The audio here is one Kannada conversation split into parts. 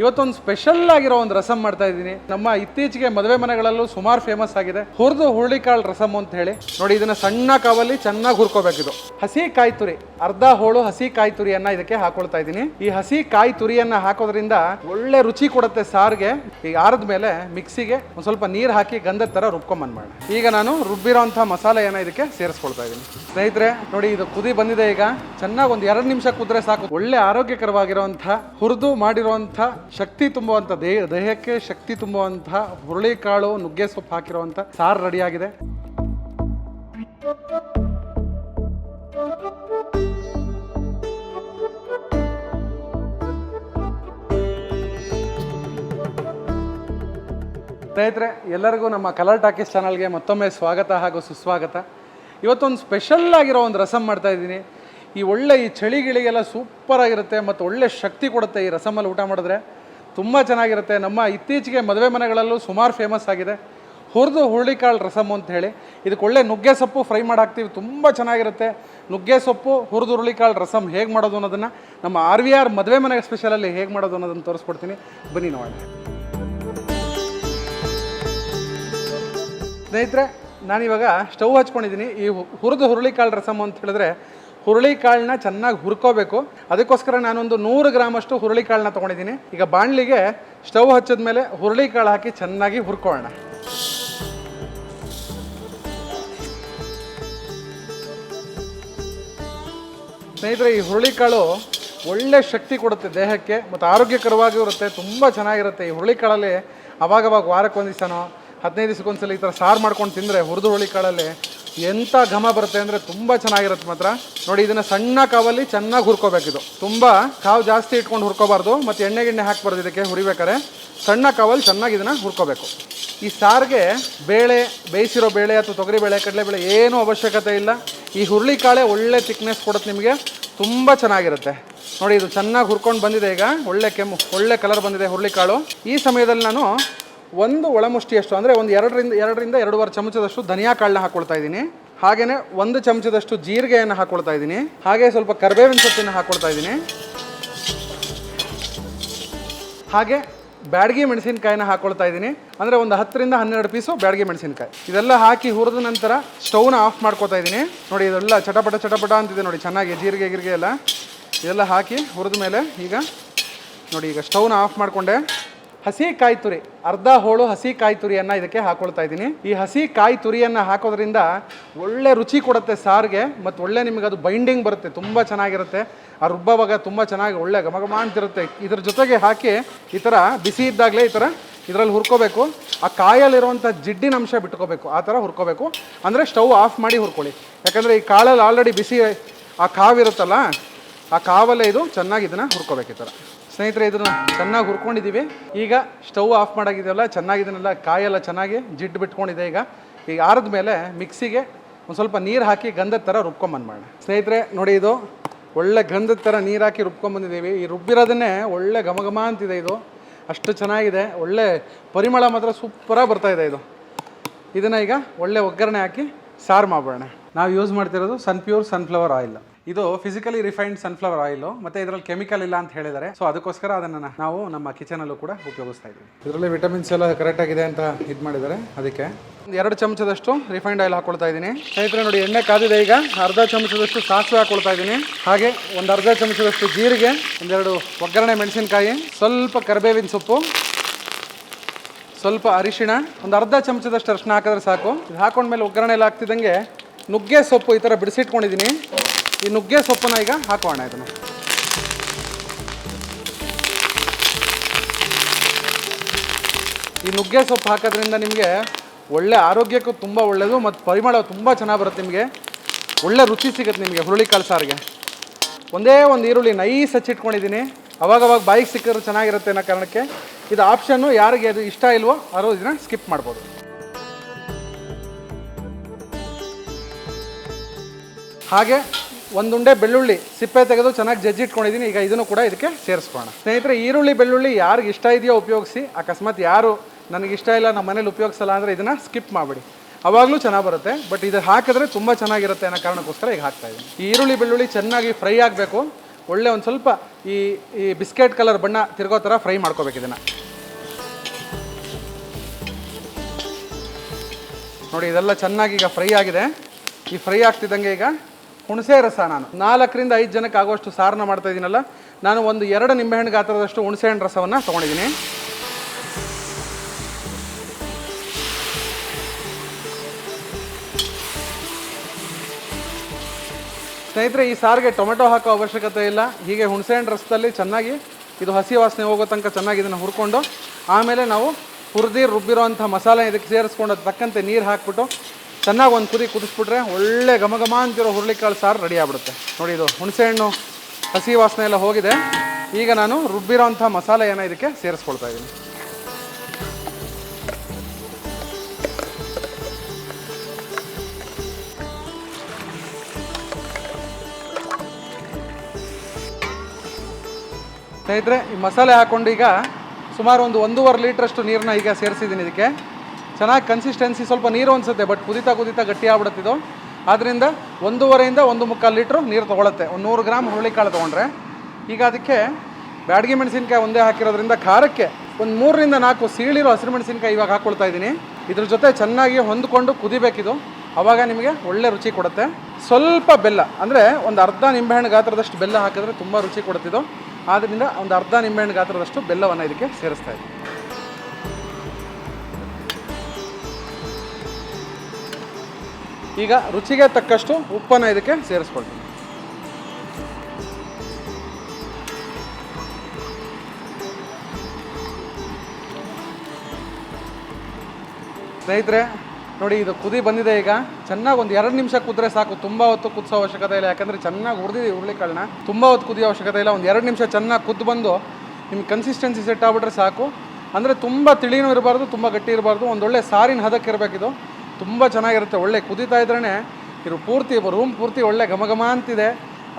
ಇವತ್ತೊಂದು ಸ್ಪೆಷಲ್ ಆಗಿರೋ ಒಂದು ರಸಂ ಮಾಡ್ತಾ ಇದ್ದೀನಿ. ನಮ್ಮ ಇತ್ತೀಚೆಗೆ ಮದುವೆ ಮನೆಗಳಲ್ಲೂ ಸುಮಾರು ಫೇಮಸ್ ಆಗಿದೆ. ಹುರಿದು ಹುರುಳಿಕಾಳು ರಸಮ್ ಅಂತ ಹೇಳಿ. ನೋಡಿ, ಇದನ್ನ ಸಣ್ಣ ಕಾವಲ್ಲಿ ಚೆನ್ನಾಗಿ ಹುರ್ಕೋಬೇಕಿದು. ಹಸಿ ಕಾಯಿ ತುರಿ, ಅರ್ಧ ಹೋಳು ಹಸಿ ಕಾಯಿ ತುರಿಯನ್ನ ಇದಕ್ಕೆ ಹಾಕೊಳ್ತಾ ಇದ್ದೀನಿ. ಈ ಹಸಿ ಕಾಯಿ ತುರಿಯನ್ನ ಹಾಕೋದ್ರಿಂದ ಒಳ್ಳೆ ರುಚಿ ಕೊಡುತ್ತೆ ಸಾರ್ಗೆ. ಈಗ ಆರದ ಮೇಲೆ ಮಿಕ್ಸಿಗೆ ಒಂದು ಸ್ವಲ್ಪ ನೀರು ಹಾಕಿ ಗಂಧದ ತರ ರುಬ್ಕೊಂಬಂದ್ಬೇಡ ಈಗ ನಾನು ರುಬ್ಬಿರೋಂಥ ಮಸಾಲೆಯನ್ನ ಇದಕ್ಕೆ ಸೇರಿಸ್ಕೊಳ್ತಾ ಇದ್ದೀನಿ. ಸ್ನೇಹಿತರೆ, ನೋಡಿ ಇದು ಕುದಿ ಬಂದಿದೆ ಈಗ. ಚೆನ್ನಾಗಿ ಒಂದು ಎರಡು ನಿಮಿಷ ಕುದ್ರೆ ಸಾಕು. ಒಳ್ಳೆ ಆರೋಗ್ಯಕರವಾಗಿರುವಂತಹ ಹುರಿದು ಮಾಡಿರುವಂತಹ ಶಕ್ತಿ ತುಂಬುವಂಥ ದೇಹ, ದೇಹಕ್ಕೆ ಶಕ್ತಿ ತುಂಬುವಂಥ ಹುರುಳಿಕಾಳು ನುಗ್ಗೆ ಸೊಪ್ಪು ಹಾಕಿರುವಂಥ ಸಾರು ರೆಡಿಯಾಗಿದೆ ಸ್ನೇಹಿತರೆ, ಎಲ್ಲರಿಗೂ ನಮ್ಮ ಕಲರ್ ಟಾಕೀಸ್ ಚಾನಲ್ಗೆ ಮತ್ತೊಮ್ಮೆ ಸ್ವಾಗತ ಹಾಗೂ ಸುಸ್ವಾಗತ. ಇವತ್ತೊಂದು ಸ್ಪೆಷಲ್ ಆಗಿರೋ ಒಂದು ರಸಮ್ ಮಾಡ್ತಾ ಇದ್ದೀನಿ. ಈ ಒಳ್ಳೆ ಈ ಚಳಿಗಿಳಿಗೆಲ್ಲ ಸೂಪರ್ ಆಗಿರುತ್ತೆ ಮತ್ತು ಒಳ್ಳೆ ಶಕ್ತಿ ಕೊಡುತ್ತೆ ಈ ರಸಮಲ್ಲಿ ಊಟ ಮಾಡಿದ್ರೆ. ತುಂಬ ಚೆನ್ನಾಗಿರುತ್ತೆ. ನಮ್ಮ ಇತ್ತೀಚೆಗೆ ಮದುವೆ ಮನೆಗಳಲ್ಲೂ ಸುಮಾರು ಫೇಮಸ್ ಆಗಿದೆ. ಹುರಿದು ಹುರುಳಿಕಾಳು ರಸಮ್ ಅಂತ ಹೇಳಿ. ಇದಕ್ಕೆ ಒಳ್ಳೆ ನುಗ್ಗೆ ಸೊಪ್ಪು ಫ್ರೈ ಮಾಡಿ ಹಾಕ್ತೀವಿ ತುಂಬ ಚೆನ್ನಾಗಿರುತ್ತೆ. ನುಗ್ಗೆ ಸೊಪ್ಪು, ಹುರಿದು ಹುರುಳಿಕಾಳು ರಸಮ್ ಹೇಗೆ ಮಾಡೋದು ಅನ್ನೋದನ್ನು ನಮ್ಮ ಆರ್ ವಿ ಆರ್ ಮದುವೆ ಮನೆ ಸ್ಪೆಷಲಲ್ಲಿ ಹೇಗೆ ಮಾಡೋದು ಅನ್ನೋದನ್ನು ತೋರಿಸ್ಕೊಡ್ತೀನಿ. ಬನ್ನಿ ನೋಡಿ ಸ್ನೇಹಿತರೆ ನಾನಿವಾಗ ಸ್ಟವ್ ಹಚ್ಕೊಂಡಿದ್ದೀನಿ. ಈ ಹುರಿದು ಹುರುಳಿಕಾಳು ರಸಮ್ ಅಂತ ಹೇಳಿದ್ರೆ ಹುರುಳಿಕಾಳನ್ನ ಚೆನ್ನಾಗಿ ಹುರ್ಕೋಬೇಕು. ಅದಕ್ಕೋಸ್ಕರ ನಾನೊಂದು ನೂರು ಗ್ರಾಮಷ್ಟು ಹುರುಳಿಕಾಳನ್ನ ತೊಗೊಂಡಿದ್ದೀನಿ. ಈಗ ಬಾಣಲಿಗೆ ಸ್ಟವ್ ಹಚ್ಚಿದ ಮೇಲೆ ಹುರುಳಿಕಾಳು ಹಾಕಿ ಚೆನ್ನಾಗಿ ಹುರ್ಕೊಳ್ಳೋಣ. ಸ್ನೇಹಿತರೆ, ಈ ಹುರುಳಿಕಾಳು ಒಳ್ಳೆ ಶಕ್ತಿ ಕೊಡುತ್ತೆ ದೇಹಕ್ಕೆ ಮತ್ತು ಆರೋಗ್ಯಕರವಾಗಿರುತ್ತೆ ತುಂಬ ಚೆನ್ನಾಗಿರುತ್ತೆ. ಈ ಹುರುಳಿಕಾಳಲ್ಲಿ ಅವಾಗವಾಗ ವಾರಕ್ಕೆ ಒಂದು ದಿವಸನೋ ಹದಿನೈದು ದಿವಸಕ್ಕೊಂದ್ಸಲ ಈ ಥರ ಸಾರು ಮಾಡ್ಕೊಂಡು ತಿಂದರೆ ಹುರಿದು ಹುರುಳಿಕಾಳಲ್ಲಿ ಎಂಥ ಘಮ ಬರುತ್ತೆ ಅಂದರೆ ತುಂಬ ಚೆನ್ನಾಗಿರುತ್ತೆ ಮಾತ್ರ. ನೋಡಿ, ಇದನ್ನು ಸಣ್ಣ ಕಾವಲ್ಲಿ ಚೆನ್ನಾಗಿ ಹುರ್ಕೋಬೇಕಿದು ತುಂಬ ಕಾವು ಜಾಸ್ತಿ ಇಟ್ಕೊಂಡು ಹುರ್ಕೋಬಾರ್ದು. ಮತ್ತು ಎಣ್ಣೆ ಗಿಣ್ಣೆ ಹಾಕ್ಬಾರ್ದು ಇದಕ್ಕೆ ಹುರಿಬೇಕಾರೆ ಸಣ್ಣ ಕಾವಲ್ಲಿ ಚೆನ್ನಾಗಿ ಇದನ್ನು ಹುರ್ಕೋಬೇಕು. ಈ ಸಾರಿಗೆ ಬೇಳೆ, ಬೇಯಿಸಿರೋ ಬೇಳೆ ಅಥವಾ ತೊಗರಿ ಬೇಳೆ ಕಡಲೆಬೇಳೆ ಏನೂ ಅವಶ್ಯಕತೆ ಇಲ್ಲ. ಈ ಹುರುಳಿಕಾಳೆ ಒಳ್ಳೆ ತಿಕ್ನೆಸ್ ಕೊಡುತ್ತೆ ನಿಮಗೆ. ತುಂಬ ಚೆನ್ನಾಗಿರುತ್ತೆ. ನೋಡಿ, ಇದು ಚೆನ್ನಾಗಿ ಹುರ್ಕೊಂಡು ಬಂದಿದೆ ಈಗ. ಒಳ್ಳೆ ಕೆಮ್ಮು, ಒಳ್ಳೆ ಕಲರ್ ಬಂದಿದೆ ಹುರುಳಿಕಾಳು ಈ ಸಮಯದಲ್ಲಿ ನಾನು ಒಂದು ಒಳಮುಷ್ಟಿಯಷ್ಟು, ಅಂದರೆ ಒಂದು ಎರಡರಿಂದ ಎರಡರಿಂದ ಎರಡೂವರೆ ಚಮಚದಷ್ಟು ಧನಿಯಾ ಕಾಳನ್ನ ಹಾಕ್ಕೊಳ್ತಾ ಇದ್ದೀನಿ. ಹಾಗೆಯೇ ಒಂದು ಚಮಚದಷ್ಟು ಜೀರಿಗೆಯನ್ನು ಹಾಕ್ಕೊಳ್ತಾ ಇದ್ದೀನಿ. ಹಾಗೆ ಸ್ವಲ್ಪ ಕರ್ಬೇವಿನ ಸೊಪ್ಪನ್ನು ಹಾಕ್ಕೊಳ್ತಾ ಇದ್ದೀನಿ. ಹಾಗೆ ಬ್ಯಾಡಗಿ ಮೆಣಸಿನಕಾಯಿನ ಹಾಕ್ಕೊಳ್ತಾ ಇದ್ದೀನಿ. ಅಂದರೆ ಒಂದು ಹತ್ತರಿಂದ ಹನ್ನೆರಡು ಪೀಸು ಬ್ಯಾಡಗಿ ಮೆಣಸಿನಕಾಯಿ. ಇದೆಲ್ಲ ಹಾಕಿ ಹುರಿದ ನಂತರ ಸ್ಟೌವ್ನ ಆಫ್ ಮಾಡ್ಕೊತಾ ಇದ್ದೀನಿ. ನೋಡಿ, ಇದೆಲ್ಲ ಚಟಪಟ ಚಟಪಟ ಅಂತಿದೆ ನೋಡಿ, ಚೆನ್ನಾಗಿ ಜೀರಿಗೆ, ಗಿರಿಗೆ ಎಲ್ಲ. ಇದೆಲ್ಲ ಹಾಕಿ ಹುರಿದ ಮೇಲೆ ಈಗ ನೋಡಿ, ಈಗ ಸ್ಟೌನ ಆಫ್ ಮಾಡಿಕೊಂಡೆ. ಹಸಿ ಕಾಯಿ ತುರಿ, ಅರ್ಧ ಹೋಳು ಹಸಿ ಕಾಯಿ ತುರಿಯನ್ನು ಇದಕ್ಕೆ ಹಾಕೊಳ್ತಾ ಇದ್ದೀನಿ. ಈ ಹಸಿ ಕಾಯಿ ತುರಿಯನ್ನು ಹಾಕೋದ್ರಿಂದ ಒಳ್ಳೆ ರುಚಿ ಕೊಡುತ್ತೆ ಸಾರಿಗೆ ಮತ್ತು ಒಳ್ಳೆ ನಿಮಗೆ ಅದು ಬೈಂಡಿಂಗ್ ಬರುತ್ತೆ, ತುಂಬ ಚೆನ್ನಾಗಿರುತ್ತೆ. ಆ ರುಬ್ಬವಾಗ ತುಂಬ ಚೆನ್ನಾಗಿ ಒಳ್ಳೆ ಘಮಘಮ ಘಮ ಅಂತಿರುತ್ತೆ. ಇದ್ರ ಜೊತೆಗೆ ಹಾಕಿ ಈ ಥರ ಬಿಸಿ ಇದ್ದಾಗಲೇ ಈ ಥರ ಇದರಲ್ಲಿ ಹುರ್ಕೋಬೇಕು. ಆ ಕಾಯಲ್ಲಿರುವಂಥ ಜಿಡ್ಡಿನ ಅಂಶ ಬಿಟ್ಕೋಬೇಕು, ಆ ಥರ ಹುರ್ಕೋಬೇಕು. ಅಂದರೆ ಸ್ಟವ್ ಆಫ್ ಮಾಡಿ ಹುರ್ಕೊಳ್ಳಿ. ಯಾಕಂದರೆ ಈ ಕಾಳಲ್ಲಿ ಆಲ್ರೆಡಿ ಬಿಸಿ ಆ ಕಾವಿರುತ್ತಲ್ಲ, ಆ ಕಾವಲ್ಲೇ ಇದು ಚೆನ್ನಾಗಿ ಇದನ್ನು ಹುರ್ಕೋಬೇಕು ಈ ಥರ. ಸ್ನೇಹಿತರೆ, ಇದನ್ನು ಚೆನ್ನಾಗಿ ಹುರ್ಕೊಂಡಿದ್ದೀವಿ ಈಗ ಸ್ಟವ್ ಆಫ್ ಮಾಡಾಗಿದೆಯಲ್ಲ ಚೆನ್ನಾಗಿ ಇದನ್ನೆಲ್ಲ ಕಾಯೆಲ್ಲ ಚೆನ್ನಾಗಿ ಜಿಡ್ಡು ಬಿಟ್ಕೊಂಡಿದೆ ಈಗ. ಈಗ ಆರಿದ ಮೇಲೆ ಮಿಕ್ಸಿಗೆ ಒಂದು ಸ್ವಲ್ಪ ನೀರು ಹಾಕಿ ಗಂಧದ ಥರ ರುಬ್ಕೊಂಬಂದ್ಮಾಡ ಸ್ನೇಹಿತರೆ, ನೋಡಿ ಇದು ಒಳ್ಳೆ ಗಂಧದ ಥರ ನೀರು ಹಾಕಿ ರುಬ್ಕೊಂಬಂದಿದ್ದೀವಿ ಈ ರುಬ್ಬಿರೋದನ್ನೇ ಒಳ್ಳೆ ಘಮ ಘಮ ಅಂತಿದೆ ಇದು. ಅಷ್ಟು ಚೆನ್ನಾಗಿದೆ. ಒಳ್ಳೆ ಪರಿಮಳ ಮಾತ್ರ ಸೂಪರಾಗಿ ಇದೆ ಇದು. ಇದನ್ನು ಈಗ ಒಳ್ಳೆ ಒಗ್ಗರಣೆ ಹಾಕಿ ಸಾರು ಮಾಡೋಣ ನಾವು ಯೂಸ್ ಮಾಡ್ತಿರೋದು ಸನ್ಪ್ಯೂರ್ ಸನ್ಫ್ಲವರ್ ಆಯಿಲ್. ಇದು ಫಿಸಿಕಲಿ ರಿಫೈನ್ಡ್ ಸನ್ಫ್ಲವರ್ ಆಯಿಲ್ ಮತ್ತೆ ಇದರಲ್ಲಿ ಕೆಮಿಕಲ್ ಇಲ್ಲ ಅಂತ ಹೇಳಿದ್ದಾರೆ. ಸೊ ಅದಕ್ಕೋಸ್ಕರ ಅದನ್ನ ನಾವು ನಮ್ಮ ಕಿಚನ್ ಅಲ್ಲೂ ಕೂಡ ಉಪಯೋಗಿಸ್ತಾ ಇದ್ದೀವಿ ಇದರಲ್ಲಿ ವಿಟಮಿನ್ಸ್ ಎಲ್ಲ ಕರೆಕ್ಟ್ ಆಗಿದೆ ಅಂತ ಇದು ಮಾಡಿದ್ದಾರೆ ಅದಕ್ಕೆ. ಎರಡು ಚಮಚದಷ್ಟು ರಿಫೈನ್ಡ್ ಆಯಿಲ್ ಹಾಕೊಳ್ತಾ ಇದ್ದೀನಿ. ಸ್ನೇಹಿತರೆ, ನೋಡಿ, ಎಣ್ಣೆ ಕಾದಿದೆ ಈಗ. ಅರ್ಧ ಚಮಚದಷ್ಟು ಸಾಸಿವೆ ಹಾಕೊಳ್ತಾ ಇದ್ದೀನಿ. ಹಾಗೆ ಒಂದು ಅರ್ಧ ಚಮಚದಷ್ಟು ಜೀರಿಗೆ, ಒಂದೆರಡು ಒಗ್ಗರಣೆ ಮೆಣಸಿನಕಾಯಿ, ಸ್ವಲ್ಪ ಕರಿಬೇವಿನ ಸೊಪ್ಪು, ಸ್ವಲ್ಪ ಅರಿಶಿಣ, ಒಂದು ಅರ್ಧ ಚಮಚದಷ್ಟು ಅರಿಶಿನ ಹಾಕಿದ್ರೆ ಸಾಕು. ಇದು ಹಾಕೊಂಡ್ಮೇಲೆ ಒಗ್ಗರಣೆ ಎಲ್ಲ ಹಾಕ್ತಿದ್ದಂಗೆ ನುಗ್ಗೆ ಸೊಪ್ಪು ಈ ಥರ ಬಿಡಿಸಿಟ್ಕೊಂಡಿದ್ದೀನಿ. ಈ ನುಗ್ಗೆ ಸೊಪ್ಪನ್ನ ಈಗ ಹಾಕೋಣ ಇದನ್ನು. ಈ ನುಗ್ಗೆ ಸೊಪ್ಪು ಹಾಕೋದ್ರಿಂದ ನಿಮಗೆ ಒಳ್ಳೆ ಆರೋಗ್ಯಕ್ಕೂ ತುಂಬ ಒಳ್ಳೆಯದು ಮತ್ತು ಪರಿಮಳ ತುಂಬ ಚೆನ್ನಾಗಿ ಬರುತ್ತೆ ನಿಮಗೆ. ಒಳ್ಳೆ ರುಚಿ ಸಿಗುತ್ತೆ ನಿಮಗೆ ಹುರುಳಿಕಾಳು ಸಾರಿಗೆ. ಒಂದೇ ಒಂದು ಈರುಳ್ಳಿ ನೈಸ್ ಹಚ್ಚಿಟ್ಕೊಂಡಿದ್ದೀನಿ ಅವಾಗವಾಗ ಬಾಯಿಗೆ ಸಿಕ್ಕಿದ್ರೆ ಚೆನ್ನಾಗಿರುತ್ತೆ ಅನ್ನೋ ಕಾರಣಕ್ಕೆ ಇದು ಆಪ್ಷನ್ನು ಯಾರಿಗೆ ಅದು ಇಷ್ಟ ಇಲ್ವೋ ಅವರು ಇದನ್ನ ಸ್ಕಿಪ್ ಮಾಡ್ಬೋದು. ಹಾಗೆ ಒಂದುಂಡೆ ಬೆಳ್ಳುಳ್ಳಿ ಸಿಪ್ಪೆ ತೆಗೆದು ಚೆನ್ನಾಗಿ ಜಜ್ಜಿಟ್ಕೊಂಡಿದ್ದೀನಿ ಈಗ ಇದನ್ನು ಕೂಡ ಇದಕ್ಕೆ ಸೇರಿಸ್ಕೋಣ ಸ್ನೇಹಿತರೆ, ಈರುಳ್ಳಿ, ಬೆಳ್ಳುಳ್ಳಿ ಯಾರಿಗೆ ಇಷ್ಟ ಇದೆಯೋ ಉಪಯೋಗಿಸಿ. ಅಕಸ್ಮಾತ್ ಯಾರು ನನಗೆ ಇಷ್ಟ ಇಲ್ಲ, ನಮ್ಮ ಮನೇಲಿ ಉಪಯೋಗಿಸಲ್ಲ ಅಂದರೆ ಇದನ್ನು ಸ್ಕಿಪ್ ಮಾಡಿಬಿಡಿ. ಅವಾಗಲೂ ಚೆನ್ನಾಗಿ ಬರುತ್ತೆ, ಬಟ್ ಇದು ಹಾಕಿದ್ರೆ ತುಂಬ ಚೆನ್ನಾಗಿರುತ್ತೆ ಅನ್ನೋ ಕಾರಣಕ್ಕೋಸ್ಕರ ಈಗ ಹಾಕ್ತಾ ಇದ್ದೀನಿ. ಈ ಈರುಳ್ಳಿ, ಬೆಳ್ಳುಳ್ಳಿ ಚೆನ್ನಾಗಿ ಫ್ರೈ ಆಗಬೇಕು. ಒಳ್ಳೆ ಒಂದು ಸ್ವಲ್ಪ ಈ ಈ ಬಿಸ್ಕೆಟ್ ಕಲರ್ ಬಣ್ಣ ತಿರ್ಗೋ ಥರ ಫ್ರೈ ಮಾಡ್ಕೋಬೇಕು ಇದನ್ನು. ನೋಡಿ, ಇದೆಲ್ಲ ಚೆನ್ನಾಗಿ ಈಗ ಫ್ರೈ ಆಗಿದೆ. ಈ ಫ್ರೈ ಆಗ್ತಿದ್ದಂಗೆ ಈಗ ಹುಣಸೆ ರಸ ನಾನು. ನಾಲ್ಕರಿಂದ ಐದು ಜನಕ್ಕೆ ಆಗುವಷ್ಟು ಸಾರನ್ನ ಮಾಡ್ತಾ ಇದ್ದೀನಲ್ಲ, ನಾನು ಒಂದು ಎರಡು ನಿಂಬೆಹಣ್ಣು ಗಾತ್ರದಷ್ಟು ಹುಣಸೆಹಣ್ಣು ರಸವನ್ನು ತೊಗೊಂಡಿದ್ದೀನಿ. ಸ್ನೇಹಿತರೆ, ಈ ಸಾರಿಗೆ ಟೊಮೆಟೊ ಹಾಕೋ ಅವಶ್ಯಕತೆ ಇಲ್ಲ. ಹೀಗೆ ಹುಣಸೆಹಣ್ಣು ರಸದಲ್ಲಿ ಚೆನ್ನಾಗಿ, ಇದು ಹಸಿ ವಾಸನೆ ಹೋಗೋ ತನಕ ಚೆನ್ನಾಗಿ ಇದನ್ನು ಹುರ್ಕೊಂಡು, ಆಮೇಲೆ ನಾವು ಹುರಿದಿ ರುಬ್ಬಿರೋಂಥ ಮಸಾಲೆ ಇದಕ್ಕೆ ಸೇರಿಸ್ಕೊಂಡು ತಕ್ಕಂತೆ ನೀರು ಹಾಕ್ಬಿಟ್ಟು ಚೆನ್ನಾಗಿ ಒಂದು ಕುದಿ ಕುದಿಸ್ಬಿಟ್ರೆ ಒಳ್ಳೆ ಘಮ ಘಮ ಅಂತಿರೋ ಹುರುಳಿಕಾಳು ಸಾರು ರೆಡಿ ಆಗ್ಬಿಡುತ್ತೆ. ನೋಡಿ ಇದು ಹುಣಸೆಹಣ್ಣು ಹಸಿ ವಾಸನೆ ಎಲ್ಲ ಹೋಗಿದೆ. ಈಗ ನಾನು ರುಬ್ಬಿರೋಂಥ ಮಸಾಲೆಯನ್ನು ಇದಕ್ಕೆ ಸೇರಿಸ್ಕೊಳ್ತಾ ಇದ್ದೀನಿ ಸ್ನೇಹಿತರೆ, ಈ ಮಸಾಲೆ ಹಾಕ್ಕೊಂಡು ಈಗ ಸುಮಾರು ಒಂದು ಒಂದೂವರೆ ಲೀಟ್ರಷ್ಟು ನೀರನ್ನ ಈಗ ಸೇರಿಸಿದ್ದೀನಿ ಇದಕ್ಕೆ. ಚೆನ್ನಾಗಿ ಕನ್ಸಿಸ್ಟೆನ್ಸಿ ಸ್ವಲ್ಪ ನೀರು ಅನಿಸುತ್ತೆ ಬಟ್ ಕುದಿತಾ ಕುದಿತಾ ಗಟ್ಟಿ ಆಗ್ಬಿಡುತ್ತಿದ್ದು. ಆದ್ದರಿಂದ ಒಂದೂವರೆಯಿಂದ ಒಂದು ಮುಕ್ಕಾಲು ಲೀಟ್ರು ನೀರು ತೊಗೊಳುತ್ತೆ. ಒಂದು ನೂರು ಗ್ರಾಮ್ ಹುರುಳಿಕಾಳು ತೊಗೊಂಡ್ರೆ. ಈಗ ಅದಕ್ಕೆ ಬ್ಯಾಡಗಿ ಮೆಣಸಿನ್ಕಾಯಿ ಒಂದೇ ಹಾಕಿರೋದ್ರಿಂದ ಖಾರಕ್ಕೆ ಒಂದು ಮೂರರಿಂದ ನಾಲ್ಕು ಸೀಳಿರೋ ಹಸಿರು ಮೆಣಸಿನ್ಕಾಯಿ ಇವಾಗ ಹಾಕ್ಕೊಳ್ತಾ ಇದ್ದೀನಿ. ಇದ್ರ ಜೊತೆ ಚೆನ್ನಾಗಿ ಹೊಂದ್ಕೊಂಡು ಕುದಿಬೇಕಿದು. ಆವಾಗ ನಿಮಗೆ ಒಳ್ಳೆ ರುಚಿ ಕೊಡುತ್ತೆ. ಸ್ವಲ್ಪ ಬೆಲ್ಲ, ಅಂದರೆ ಒಂದು ಅರ್ಧ ನಿಂಬೆಹಣ್ಣು ಗಾತ್ರದಷ್ಟು ಬೆಲ್ಲ ಹಾಕಿದ್ರೆ ತುಂಬ ರುಚಿ ಕೊಡುತ್ತಿದ್ದು. ಆದ್ದರಿಂದ ಒಂದು ಅರ್ಧ ನಿಂಬೆಹಣ್ಣು ಗಾತ್ರದಷ್ಟು ಬೆಲ್ಲವನ್ನು ಇದಕ್ಕೆ ಸೇರಿಸ್ತಾ ಇದ್ದೀನಿ. ಈಗ ರುಚಿಗೆ ತಕ್ಕಷ್ಟು ಉಪ್ಪನ್ನು ಇದಕ್ಕೆ ಸೇರಿಸ್ಕೊಳ್ತೀನಿ. ಸ್ನೇಹಿತರೆ, ನೋಡಿ ಇದು ಕುದಿ ಬಂದಿದೆ ಈಗ. ಚೆನ್ನಾಗಿ ಒಂದು ಎರಡು ನಿಮಿಷ ಕುದ್ರೆ ಸಾಕು. ತುಂಬ ಹೊತ್ತು ಕುದಿಸೋ ಅವಶ್ಯಕತೆ ಇಲ್ಲ. ಯಾಕಂದರೆ ಚೆನ್ನಾಗಿ ಹುರಿದಿದೆ ಹುರುಳಿಕಾಳನ್ನ. ತುಂಬ ಹೊತ್ತು ಕುದಿಯೋ ಅವಶ್ಯಕತೆ ಇಲ್ಲ. ಒಂದು ಎರಡು ನಿಮಿಷ ಚೆನ್ನಾಗಿ ಕುದ್ದು ಬಂದು ನಿಮ್ಗೆ ಕನ್ಸಿಸ್ಟೆನ್ಸಿ ಸೆಟ್ ಆಗ್ಬಿಟ್ರೆ ಸಾಕು. ಅಂದರೆ ತುಂಬ ತಿಳಿನೂ ಇರಬಾರ್ದು, ತುಂಬ ಗಟ್ಟಿ ಇರಬಾರ್ದು. ಒಂದೊಳ್ಳೆ ಸಾರಿನ ಹದಕ್ಕೆ ಇರಬೇಕಿದು. ತುಂಬ ಚೆನ್ನಾಗಿರುತ್ತೆ. ಒಳ್ಳೆ ಕುದೀತಾ ಇದ್ರೇ ಇದು ಪೂರ್ತಿ ರೂಮ್ ಪೂರ್ತಿ ಒಳ್ಳೆ ಘಮಘಮ ಘಮ ಅಂತಿದೆ.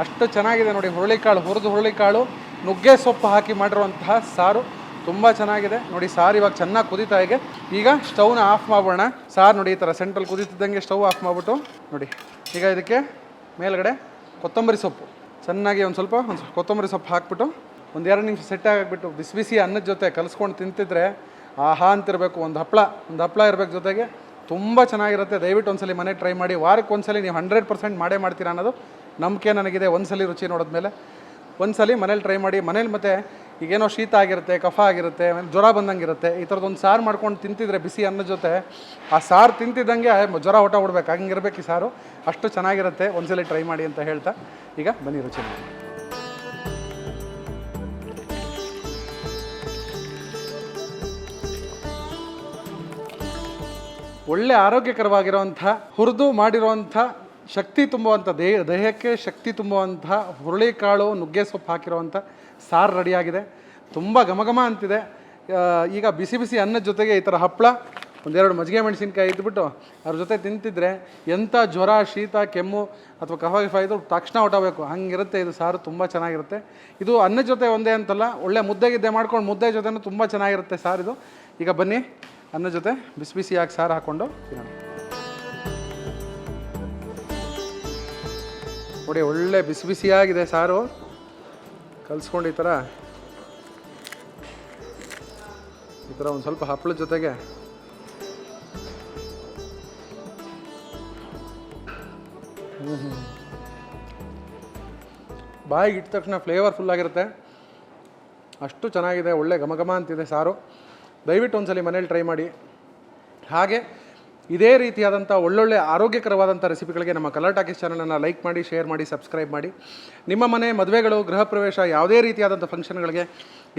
ಅಷ್ಟು ಚೆನ್ನಾಗಿದೆ ನೋಡಿ ಹುರುಳಿಕಾಳು, ಹುರಿದು ಹುರುಳಿಕಾಳು. ನುಗ್ಗೆ ಸೊಪ್ಪು ಹಾಕಿ ಮಾಡಿರುವಂತಹ ಸಾರು ತುಂಬ ಚೆನ್ನಾಗಿದೆ. ನೋಡಿ ಸಾರು ಇವಾಗ ಚೆನ್ನಾಗಿ ಕುದೀತಾ ಇದೆ. ಈಗ ಸ್ಟವ್ನ ಆಫ್ ಮಾಡೋಣ ಸಾರು ನೋಡಿ ಈ ಥರ ಸೆಂಟ್ರಲ್ ಕುದೀತಿದ್ದಂಗೆ ಸ್ಟವ್ ಆಫ್ ಮಾಡಿಬಿಟ್ಟು ನೋಡಿ. ಈಗ ಇದಕ್ಕೆ ಮೇಲ್ಗಡೆ ಕೊತ್ತಂಬರಿ ಸೊಪ್ಪು. ಚೆನ್ನಾಗಿ ಒಂದು ಸ್ವಲ್ಪ, ಒಂದು ಕೊತ್ತಂಬರಿ ಸೊಪ್ಪು ಹಾಕ್ಬಿಟ್ಟು ಒಂದು ಎರಡು ನಿಮಿಷ ಸೆಟ್ ಆಗಿಬಿಟ್ಟು ಬಿಸಿ ಬಿಸಿ ಅನ್ನದ ಜೊತೆ ಕಲಿಸ್ಕೊಂಡು ತಿಂತಿದ್ರೆ ಆಹಾ ಅಂತಿರಬೇಕು. ಒಂದು ಹಪ್ಪಳ ಒಂದು ಹಪ್ಪಳ ಇರಬೇಕು ಜೊತೆಗೆ. ತುಂಬ ಚೆನ್ನಾಗಿರುತ್ತೆ. ದಯವಿಟ್ಟು ಒಂದ್ಸಲಿ ಮನೆ ಟ್ರೈ ಮಾಡಿ. ವಾರಕ್ಕೆ ಒಂದ್ಸಲಿ ನೀವು ಹಂಡ್ರೆಡ್ ಪರ್ಸೆಂಟ್ ಮಾಡೇ ಮಾಡ್ತೀರಾ ಅನ್ನೋದು ನಂಬಿಕೆ ನನಗಿದೆ ಒಂದ್ಸಲಿ ರುಚಿ ನೋಡಿದ್ಮೇಲೆ. ಒಂದ್ಸಲಿ ಮನೇಲಿ ಟ್ರೈ ಮಾಡಿ. ಮನೇಲಿ ಮತ್ತೆ ಈಗೇನೋ ಶೀತ ಆಗಿರುತ್ತೆ, ಕಫ ಆಗಿರುತ್ತೆ, ಜ್ವರ ಬಂದಂಗಿರುತ್ತೆ. ಈ ಥರದ್ದೊಂದು ಸಾರು ಮಾಡ್ಕೊಂಡು ತಿಂತಿದ್ರೆ ಬಿಸಿ ಅನ್ನ ಜೊತೆ ಆ ಸಾರು ತಿಂತಿದ್ದಂಗೆ ಜ್ವರ ಹೊಟ್ಟ ಬಿಡ್ಬೇಕು ಹಂಗಿರ್ಬೇಕು ಈ ಸಾರು. ಅಷ್ಟು ಚೆನ್ನಾಗಿರುತ್ತೆ. ಒಂದ್ಸಲಿ ಟ್ರೈ ಮಾಡಿ ಅಂತ ಹೇಳ್ತಾ. ಈಗ ಬನ್ನಿ ರುಚಿ ಒಳ್ಳೆ ಆರೋಗ್ಯಕರವಾಗಿರುವಂಥ, ಹುರಿದು ಮಾಡಿರುವಂಥ, ಶಕ್ತಿ ತುಂಬುವಂಥ ದೇಹ, ದೇಹಕ್ಕೆ ಶಕ್ತಿ ತುಂಬುವಂಥ ಹುರುಳಿಕಾಳು ನುಗ್ಗೆ ಸೊಪ್ಪು ಹಾಕಿರುವಂಥ ಸಾರು ರೆಡಿಯಾಗಿದೆ. ತುಂಬ ಘಮಘಮ ಅಂತಿದೆ. ಈಗ ಬಿಸಿ ಬಿಸಿ ಅನ್ನದ ಜೊತೆಗೆ ಈ ಥರ ಹಪ್ಪಳ ಒಂದೆರಡು ಮಜ್ಜಿಗೆ ಮೆಣಸಿನ್ಕಾಯಿ ಇದ್ಬಿಟ್ಟು ಅದ್ರ ಜೊತೆ ತಿಂತಿದ್ರೆ ಎಂಥ ಜ್ವರ, ಶೀತ, ಕೆಮ್ಮು ಅಥವಾ ಕಫ ಗಿಫ ಇದ್ರು ತಕ್ಷಣ ಹೊಟ್ಟಬೇಕು ಹಂಗಿರುತ್ತೆ ಇದು ಸಾರು, ತುಂಬ ಚೆನ್ನಾಗಿರುತ್ತೆ. ಇದು ಅನ್ನದ ಜೊತೆ ಒಂದೇ ಅಂತಲ್ಲ, ಒಳ್ಳೆ ಮುದ್ದೆಗಿದ್ದೆ ಮಾಡ್ಕೊಂಡು ಮುದ್ದೆ ಜೊತೆನೂ ತುಂಬ ಚೆನ್ನಾಗಿರುತ್ತೆ ಸಾರಿದು. ಈಗ ಬನ್ನಿ. ಅನ್ನ ಜೊತೆ ಬಿಸಿ ಬಿಸಿಯಾಗಿ ಸಾರು ಹಾಕ್ಕೊಂಡು ತಿನ್ನೋಣ. ನೋಡಿ, ಒಳ್ಳೆ ಬಿಸಿ ಬಿಸಿಯಾಗಿದೆ ಸಾರು. ಕಲಿಸ್ಕೊಂಡು ಈ ಥರ ಈ ಥರ ಒಂದು ಸ್ವಲ್ಪ ಹಪ್ಪಳದ ಜೊತೆಗೆ ಹ್ಞೂ ಹ್ಞೂ ಬಾಯಿಗೆ ಇಟ್ಟ ತಕ್ಷಣ ಫ್ಲೇವರ್ಫುಲ್ ಆಗಿರುತ್ತೆ. ಅಷ್ಟು ಚೆನ್ನಾಗಿದೆ, ಒಳ್ಳೆ ಘಮ ಘಮ ಅಂತಿದೆ ಸಾರು. ದಯವಿಟ್ಟು ಒಂದ್ಸಲಿ ಮನೇಲಿ ಟ್ರೈ ಮಾಡಿ. ಹಾಗೆ ಇದೇ ರೀತಿಯಾದಂಥ ಒಳ್ಳೊಳ್ಳೆ ಆರೋಗ್ಯಕರವಾದಂಥ ರೆಸಿಪಿಗಳಿಗೆ ನಮ್ಮ ಕಲರ್ ಟಾಕೀಸ್ ಚಾನಲನ್ನು ಲೈಕ್ ಮಾಡಿ ಶೇರ್ ಮಾಡಿ ಸಬ್ಸ್ಕ್ರೈಬ್ ಮಾಡಿ. ನಿಮ್ಮ ಮನೆ, ಮದುವೆಗಳು, ಗೃಹ ಪ್ರವೇಶ ಯಾವುದೇ ರೀತಿಯಾದಂಥ ಫಂಕ್ಷನ್ಗಳಿಗೆ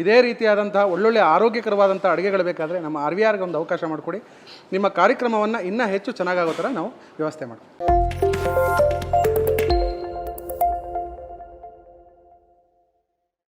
ಇದೇ ರೀತಿಯಾದಂಥ ಒಳ್ಳೊಳ್ಳೆ ಆರೋಗ್ಯಕರವಾದಂಥ ಅಡುಗೆಗಳು ಬೇಕಾದರೆ ನಮ್ಮ ಆರ್ ವಿ ಆರ್ಗೆ ಒಂದು ಅವಕಾಶ ಮಾಡಿಕೊಡಿ. ನಿಮ್ಮ ಕಾರ್ಯಕ್ರಮವನ್ನು ಇನ್ನೂ ಹೆಚ್ಚು ಚೆನ್ನಾಗಾಗೋ ಥರ ನಾವು ವ್ಯವಸ್ಥೆ ಮಾಡ್ತೀವಿ